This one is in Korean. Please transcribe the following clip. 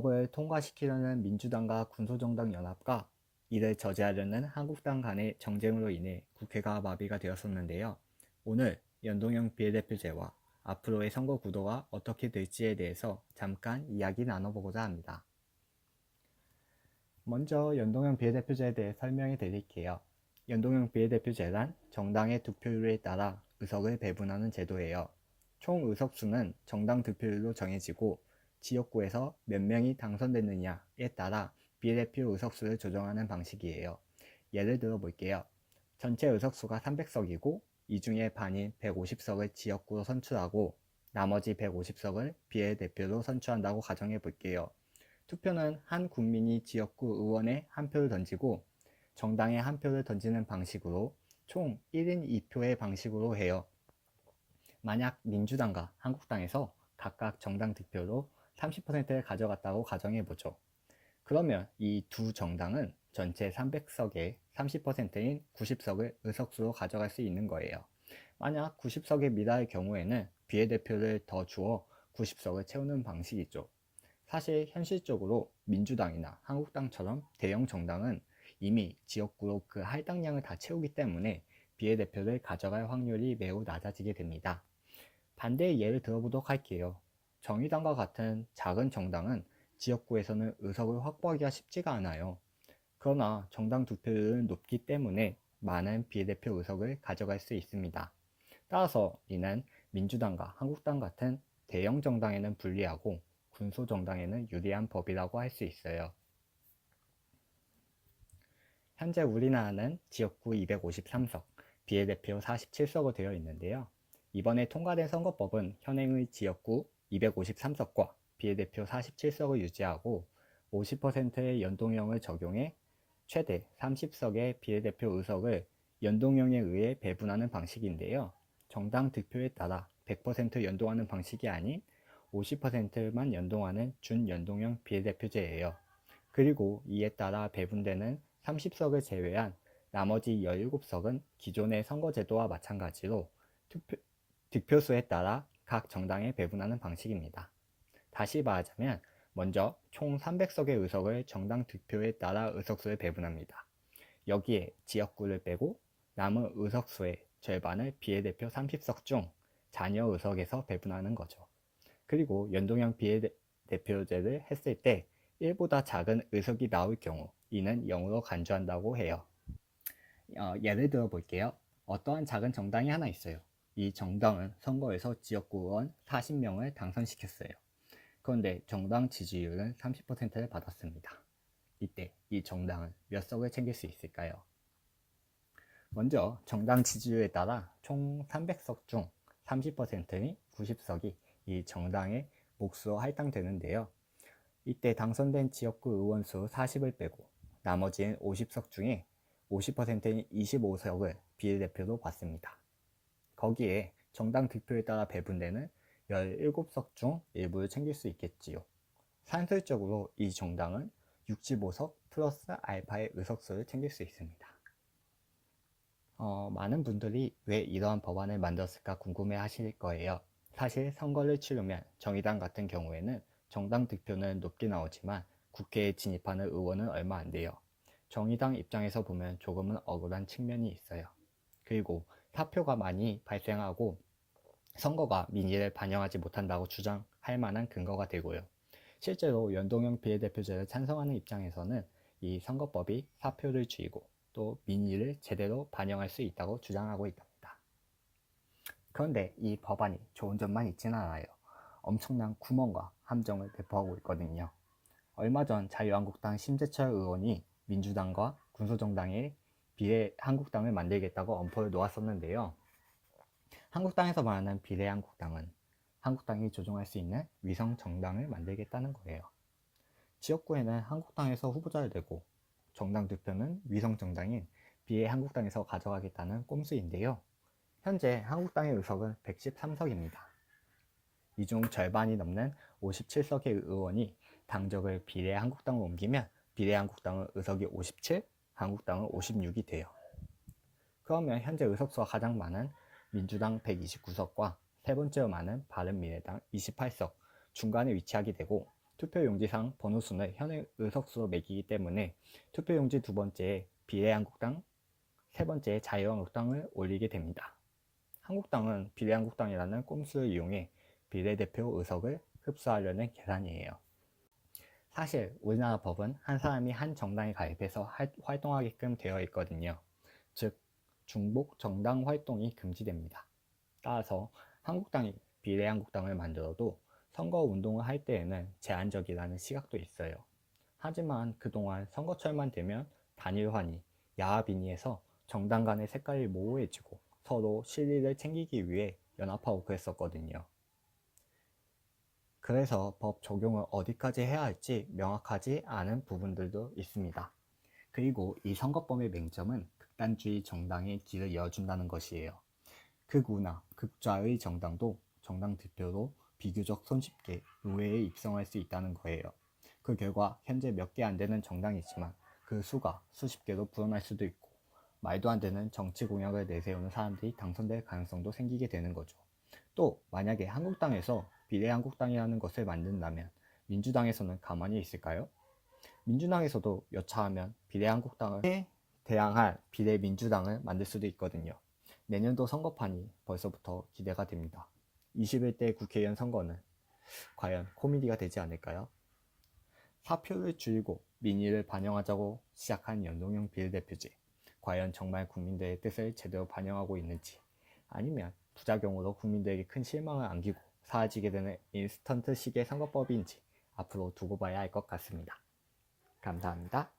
법을 통과시키려는 민주당과 군소정당 연합과 이를 저지하려는 한국당 간의 정쟁으로 인해 국회가 마비가 되었었는데요. 오늘 연동형 비례대표제와 앞으로의 선거 구도가 어떻게 될지에 대해서 잠깐 이야기 나눠보고자 합니다. 먼저 연동형 비례대표제에 대해 설명해 드릴게요. 연동형 비례대표제란 정당의 득표율에 따라 의석을 배분하는 제도예요. 총 의석수는 정당 득표율로 정해지고 지역구에서 몇 명이 당선됐느냐에 따라 비례대표 의석수를 조정하는 방식이에요. 예를 들어 볼게요. 전체 의석수가 300석이고 이 중에 반인 150석을 지역구로 선출하고 나머지 150석을 비례대표로 선출한다고 가정해 볼게요. 투표는 한 국민이 지역구 의원에 한 표를 던지고 정당에 한 표를 던지는 방식으로 총 1인 2표의 방식으로 해요. 만약 민주당과 한국당에서 각각 정당 득표로 30%를 가져갔다고 가정해 보죠. 그러면 이 두 정당은 전체 300석의 30%인 90석을 의석수로 가져갈 수 있는 거예요. 만약 90석의 미라의 경우에는 비례대표를 더 주어 90석을 채우는 방식이죠. 사실 현실적으로 민주당이나 한국당처럼 대형 정당은 이미 지역구로 그 할당량을 다 채우기 때문에 비례대표를 가져갈 확률이 매우 낮아지게 됩니다. 반대의 예를 들어보도록 할게요. 정의당과 같은 작은 정당은 지역구에서는 의석을 확보하기가 쉽지가 않아요. 그러나 정당 득표율은 높기 때문에 많은 비례대표 의석을 가져갈 수 있습니다. 따라서 이는 민주당과 한국당 같은 대형 정당에는 불리하고 군소 정당에는 유리한 법이라고 할 수 있어요. 현재 우리나라는 지역구 253석, 비례대표 47석으로 되어 있는데요. 이번에 통과된 선거법은 현행의 지역구 253석과 비례대표 47석을 유지하고 50%의 연동형을 적용해 최대 30석의 비례대표 의석을 연동형에 의해 배분하는 방식인데요. 정당 득표에 따라 100% 연동하는 방식이 아닌 50%만 연동하는 준연동형 비례대표제예요. 그리고 이에 따라 배분되는 30석을 제외한 나머지 17석은 기존의 선거제도와 마찬가지로 투표, 득표수에 따라 각 정당에 배분하는 방식입니다. 다시 말하자면 먼저 총 300석의 의석을 정당 득표에 따라 의석수에 배분합니다. 여기에 지역구를 빼고 남은 의석수의 절반을 비례대표 30석 중 자녀 의석에서 배분하는 거죠. 그리고 연동형 비례대표제를 했을 때 1보다 작은 의석이 나올 경우 이는 0으로 간주한다고 해요. 어, 예를 들어 볼게요. 어떠한 작은 정당이 하나 있어요. 이 정당은 선거에서 지역구 의원 40명을 당선시켰어요. 그런데 정당 지지율은 30%를 받았습니다. 이때 이 정당은 몇 석을 챙길 수 있을까요? 먼저 정당 지지율에 따라 총 300석 중 30%인 90석이 이 정당의 몫으로 할당되는데요. 이때 당선된 지역구 의원 수 40을 빼고 나머지는 50석 중에 50%인 25석을 비례대표로 받습니다. 거기에 정당 득표에 따라 배분되는 17석 중 일부를 챙길 수 있겠지요. 산술적으로 이 정당은 65석 플러스 알파의 의석수를 챙길 수 있습니다. 어, 많은 분들이 왜 이러한 법안을 만들었을까 궁금해 하실 거예요. 사실 선거를 치르면 정의당 같은 경우에는 정당 득표는 높게 나오지만 국회에 진입하는 의원은 얼마 안 돼요. 정의당 입장에서 보면 조금은 억울한 측면이 있어요. 그리고 사표가 많이 발생하고 선거가 민의를 반영하지 못한다고 주장할 만한 근거가 되고요. 실제로 연동형 비례대표제를 찬성하는 입장에서는 이 선거법이 사표를 줄이고 또 민의를 제대로 반영할 수 있다고 주장하고 있답니다. 그런데 이 법안이 좋은 점만 있지는 않아요. 엄청난 구멍과 함정을 배포하고 있거든요. 얼마 전 자유한국당 심재철 의원이 민주당과 군소정당의 비례 한국당을 만들겠다고 엄포를 놓았었는데요. 한국당에서 말하는 비례 한국당은 한국당이 조종할 수 있는 위성 정당을 만들겠다는 거예요. 지역구에는 한국당에서 후보자를 내고 정당 득표는 위성 정당인 비례 한국당에서 가져가겠다는 꼼수인데요. 현재 한국당의 의석은 113석입니다. 이 중 절반이 넘는 57석의 의원이 당적을 비례 한국당으로 옮기면 비례 한국당은 의석이 57, 한국당은 56이 돼요. 그러면 현재 의석수가 가장 많은 민주당 129석과 세 번째로 많은 바른미래당 28석 중간에 위치하게 되고 투표용지상 번호수는 현행 의석수로 매기기 때문에 투표용지 두 번째에 비례한국당, 세 번째에 자유한국당을 올리게 됩니다. 한국당은 비례한국당이라는 꼼수를 이용해 비례대표 의석을 흡수하려는 계산이에요. 사실 우리나라 법은 한 사람이 한 정당에 가입해서 할- 활동하게끔 되어 있거든요. 즉 중복 정당 활동이 금지됩니다. 따라서 한국당이 비례한국당을 만들어도 선거 운동을 할 때에는 제한적이라는 시각도 있어요. 하지만 그동안 선거철만 되면 단일화니 야합이니에서 정당 간의 색깔이 모호해지고 서로 실리를 챙기기 위해 연합하고 그랬었거든요. 그래서 법 적용을 어디까지 해야 할지 명확하지 않은 부분들도 있습니다. 그리고 이 선거법의 맹점은 극단주의 정당의 길을 열어준다는 것이에요. 극우나 극좌의 정당도 정당 대표로 비교적 손쉽게 의회에 입성할 수 있다는 거예요. 그 결과 현재 몇 개 안 되는 정당이지만 그 수가 수십 개로 불어날 수도 있고 말도 안 되는 정치 공약을 내세우는 사람들이 당선될 가능성도 생기게 되는 거죠. 또 만약에 한국당에서 비례한국당이라는 것을 만든다면 민주당에서는 가만히 있을까요? 민주당에서도 여차하면 비례한국당을 대항할 비례민주당을 만들 수도 있거든요. 내년도 선거판이 벌써부터 기대가 됩니다. 21대 국회의원 선거는 과연 코미디가 되지 않을까요? 사표를 줄이고 민의를 반영하자고 시작한 연동형 비례대표제. 과연 정말 국민들의 뜻을 제대로 반영하고 있는지 아니면 부작용으로 국민들에게 큰 실망을 안기고 사라지게 되는 인스턴트식의 선거법인지 앞으로 두고 봐야 할 것 같습니다. 감사합니다.